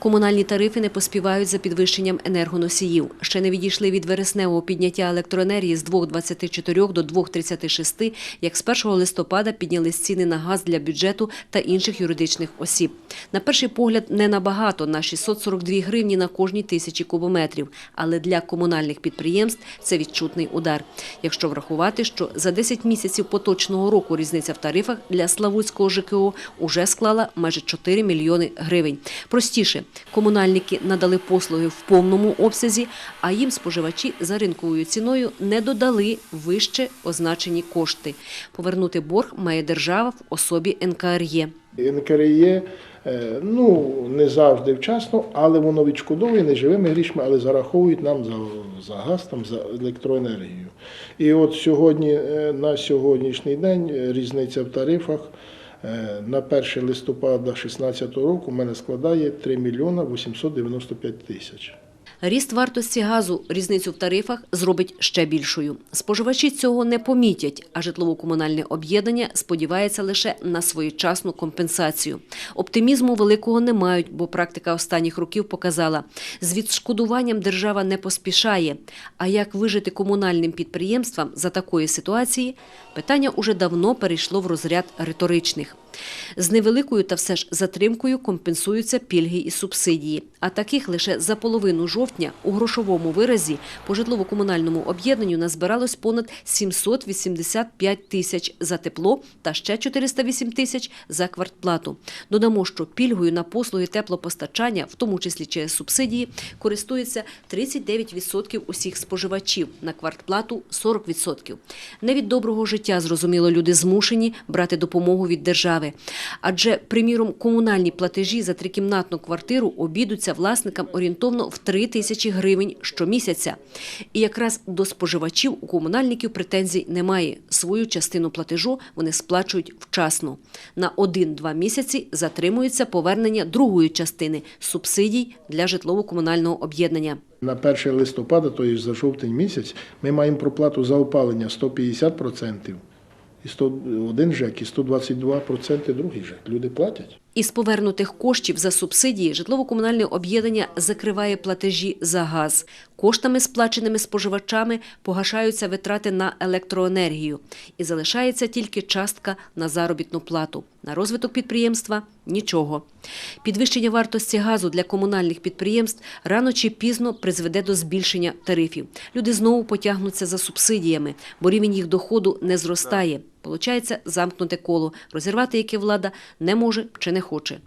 Комунальні тарифи не поспівають за підвищенням енергоносіїв. Ще не відійшли від вересневого підняття електроенергії з 2,24 до 2,36, як з 1 листопада піднялись ціни на газ для бюджету та інших юридичних осіб. На перший погляд не набагато на 642 гривні на кожній тисячі кубометрів, але для комунальних підприємств це відчутний удар. Якщо врахувати, що за 10 місяців поточного року різниця в тарифах для Славутського ЖКО уже склала майже 4 мільйони гривень. Простіше, комунальники надали послуги в повному обсязі, а їм споживачі за ринковою ціною не додали вище означені кошти. Повернути борг має держава в особі НКРЄ. НКРЄ е, ну, не завжди вчасно, але воно відшкодовує не живими грішми, але зараховують нам за, за газ, там, за електроенергію. І от сьогодні, е, на сьогоднішній день е, різниця в тарифах на 1 листопада 2016 року в мене складає 3 мільйона 895 тисяч. Ріст вартості газу різницю в тарифах зробить ще більшою. Споживачі цього не помітять, а житлово-комунальне об'єднання сподівається лише на своєчасну компенсацію. Оптимізму великого не мають, бо практика останніх років показала, з відшкодуванням держава не поспішає. А як вижити комунальним підприємствам за такої ситуації, питання уже давно перейшло в розряд риторичних. З невеликою та все ж затримкою компенсуються пільги і субсидії, а таких лише за половину жовтня у грошовому виразі по житлово-комунальному об'єднанню назбиралось понад 785 тисяч за тепло та ще 408 тисяч за квартплату. Додамо, що пільгою на послуги теплопостачання, в тому числі через субсидії, користується 39% усіх споживачів, на квартплату 40%. Не від доброго життя, зрозуміло, люди змушені брати допомогу від держави. Адже, приміром, комунальні платежі за трикімнатну квартиру обідуться власникам орієнтовно в 3 тисячі гривень щомісяця. І якраз до споживачів у комунальників претензій немає. Свою частину платежу вони сплачують вчасно. На 1-2 місяці затримується повернення другої частини субсидій для житлово-комунального об'єднання. На 1 листопада, тобто за жовтень місяць, ми маємо проплату за опалення 150%. І 101 ЖЕК, і 122% другий ЖЕК. Люди платять. Із повернутих коштів за субсидії житлово-комунальне об'єднання закриває платежі за газ. Коштами, сплаченими споживачами, погашаються витрати на електроенергію. І залишається тільки частка на заробітну плату. На розвиток підприємства – нічого. Підвищення вартості газу для комунальних підприємств рано чи пізно призведе до збільшення тарифів. Люди знову потягнуться за субсидіями, бо рівень їх доходу не зростає. Получається замкнуте коло, розірвати яке влада не може чи не хоче.